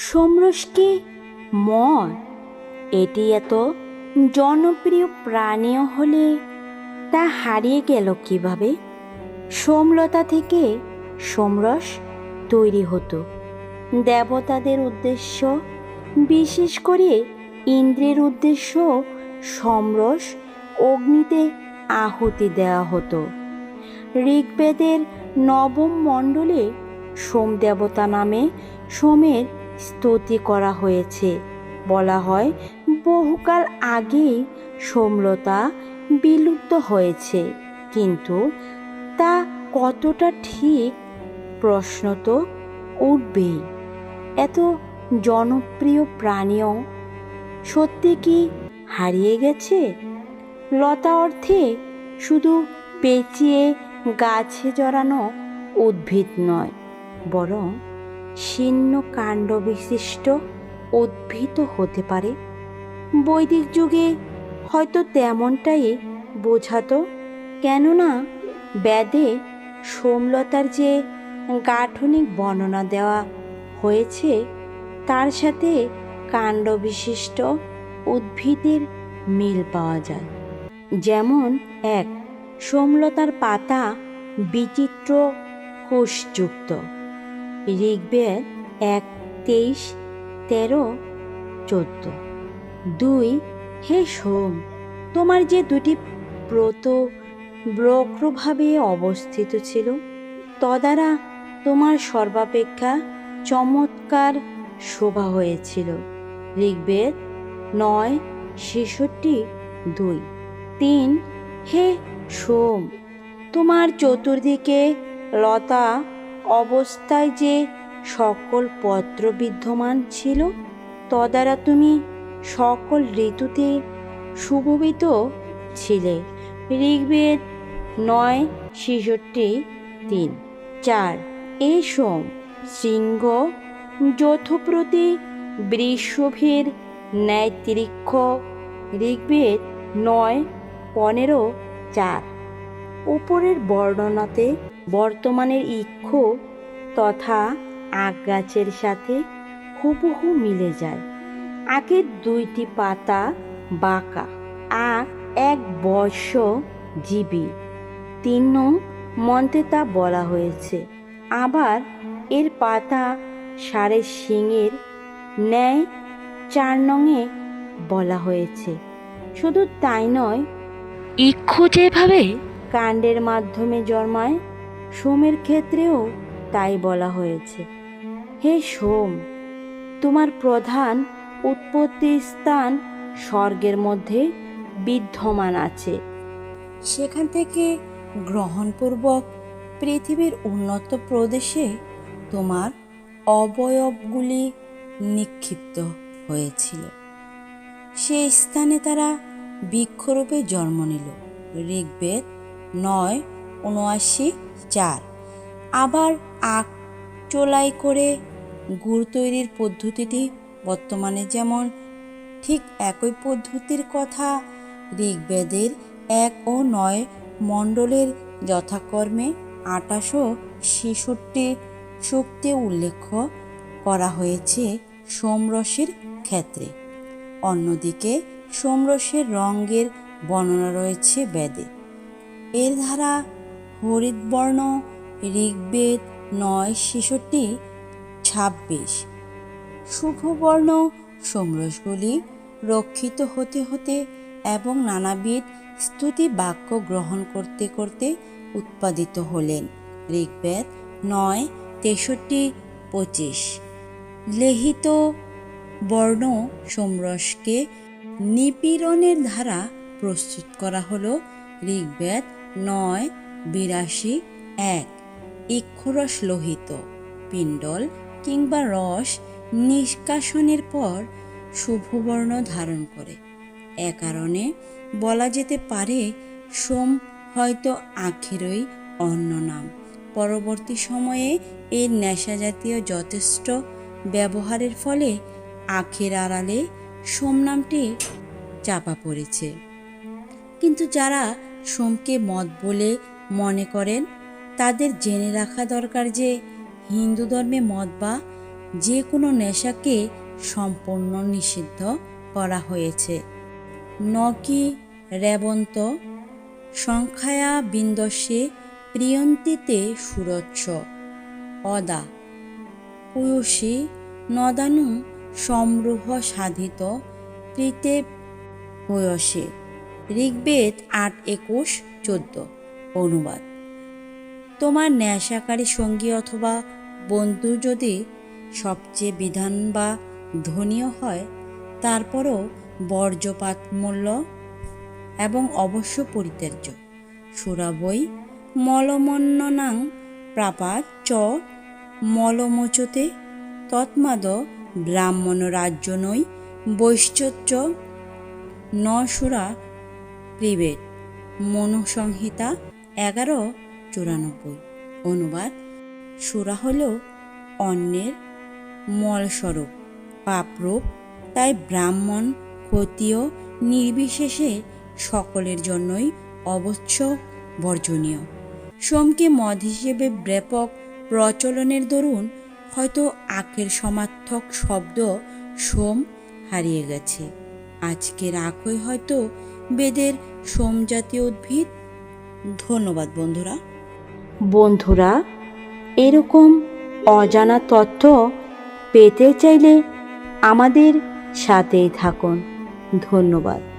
সমরসকে মর এটি এত জনপ্রিয় প্রাণীয় হলে তা হারিয়ে গেল কীভাবে? সোমলতা থেকে সোমরস তৈরি হতো। দেবতাদের উদ্দেশ্য, বিশেষ করে ইন্দ্রের উদ্দেশ্য, সমরস অগ্নিতে আহুতি দেওয়া হতো। ঋগ্বেদের নবম মণ্ডলে সোম দেবতা নামে সোমের স্তুতি করা হয়েছে। বলা হয়, বহুকাল আগেই সোমলতা বিলুপ্ত হয়েছে। কিন্তু তা কতটা ঠিক? প্রশ্ন তো উঠবেই। এত জনপ্রিয় প্রাণীও সত্যি কি হারিয়ে গেছে? লতা অর্থে শুধু পেঁচিয়ে গাছে জড়ানো উদ্ভিদ নয়, বরং শীর্ণ কাণ্ড বিশিষ্ট উদ্ভিদ হতে পারে। বৈদিক যুগে হয়তো তেমনটাই বোঝাতো, কেননা বেদে সোমলতার যে গাঠনিক বর্ণনা দেওয়া হয়েছে, তার সাথে কাণ্ড বিশিষ্ট উদ্ভিদের মিল পাওয়া যায়। যেমন এক, সোমলতার পাতা বিচিত্র কোষযুক্ত। ঋগ্বেদ এক, তেইশ, তেরো, চোদ্দ। দুই, হে সোম, তোমার যে দুটি ব্রত বক্রভাবে অবস্থিত ছিল, তদ্বারা তোমার সর্বাপেক্ষা চমৎকার শোভা হয়েছিল। ঋগ্বেদ নয়, ছেষট্টি, দুই। তিন, হে সোম, তোমার চতুর্দিকে লতা অবস্থায় যে সকল পত্র বিদ্যমান ছিল তদ্বারা তুমি সকল ঋতুতে সুভবিত ছিলে। ঋগ্বেদ নয়, ছেষট্টি, তিন। চার। এ সোম সিংহ যথপ্রতি বৃষভের ন্যায় তিরিক্ষ ঋগ্বেদ নয়, পনেরো, চার। উপরের বর্ণনাতে বর্তমানের ইক্ষ তথা আখ গাছের সাথে হুবহু মিলে যায়। আখের দুইটি পাতা বাঁকা আখ এক বর্ষ জীবী। তিন নং মন্ত্রে তা বলা হয়েছে। আবার এর পাতা সাড়ে শিঙের ন্যায় চার নঙে বলা হয়েছে। শুধু তাই নয়, ইক্ষু যেভাবে কাণ্ডের মাধ্যমে জন্মায় সোমের ক্ষেত্রেও তাই বলা হয়েছে। হে সোম, তোমার প্রধান উৎপত্তি স্থান স্বর্গের মধ্যে বিদ্যমান আছে। সেখান থেকে গ্রহণপূর্বক পৃথিবীর উন্নত প্রদেশে তোমার অবয়বগুলি নিক্ষিপ্ত হয়েছিল। সেই স্থানে তারা বৃক্ষরূপে জন্ম নিল। ঋগ্বেদ নয় উনআশি চার। আবার আখ চোলাই করে গুড় তৈরির পদ্ধতিটি বর্তমানে যেমন ঠিক একই পদ্ধতির কথা ঋগ্বেদের এক ও নয় মণ্ডলের যথাকর্মে আটাশো ছেষট্টি শক্তি উল্লেখ করা হয়েছে সোমরসের ক্ষেত্রে। অন্যদিকে সোমরসের রঙের বর্ণনা রয়েছে বেদে। এর ধারা হরিতবর্ণ ঋগ্বেদ নয়, ছেষট্টি, ছাব্বিশ। শুভবর্ণ সোমরসগুলি রক্ষিত হতে হতে এবং নানাবিধ স্তুতি বাক্য গ্রহণ করতে করতে উৎপাদিত হলেন। ঋগ্বেদ নয়, তেষট্টি, পঁচিশ। লেহিত বর্ণ সোমরসকে নিপীড়নের ধারা প্রস্তুত করা হলো। ঋগ্বেদ নয় বিরাশি এক। ইক্ষরস লোহিত, পিণ্ডল কিংবা রস নিষ্কাশনের পর শুভবর্ণ ধারণ করে। এ কারণে বলা যেতে পারে সোম হয়তো আখেরই অন্য নাম। পরবর্তী সময়ে এর নেশাজাতীয় যথেষ্ট ব্যবহারের ফলে আখের আড়ালে সোম নামটি চাপা পড়েছে। কিন্তু যারা সোমকে মদ বলে মনে করেন, তাদের জেনে রাখা দরকার যে হিন্দু ধর্মে মদ বা যে কোনো নেশাকে সম্পূর্ণ নিষিদ্ধ করা হয়েছে। নকি রেবন্ত সংখ্যায়া বিন্দস্যে প্রিয়ন্তিতে সুরচ্ছ। অদা পুয়সী নদানু সমরূহ সাধিত প্রীতে বয়সে ঋগ্বেদ আট একুশ চোদ্দ। অনুবাদ। তোমার ন্যাসাকারী সঙ্গী অথবা বন্ধু যদি সবচেয়ে বিধান বা ধনীয় হয়, তারপরও বর্জ্যপাত মূল্য এবং অবশ্য পরিত্যাজ্য। সুরাবই মলমন্ননাং প্রাপাত চ মলমোচতে তৎমাদ ব্রাহ্মণ রাজ্য নৈ বৈশ্চর্য ন সুরা প্রিবেদ। মনুসংহিতা এগারো চুরানব্বই। অনুবাদ, সুরা হল অন্যের মলস্বরূপ, পাপরূপ, তাই ব্রাহ্মণ ক্ষতীয় নির্বিশেষে সকলের জন্যই অবশ্য বর্জনীয়। সোমকে মদ হিসেবে ব্যাপক প্রচলনের দরুন হয়তো আখের সমার্থক শব্দ সোম হারিয়ে গেছে। আজকের আখই হয়তো বেদের সোম জাতীয় উদ্ভিদ ধন্যবাদ বন্ধুরা। বন্ধুরা এরকম অজানা তথ্য পেতে চাইলে আমাদের সাথেই থাকুন। ধন্যবাদ।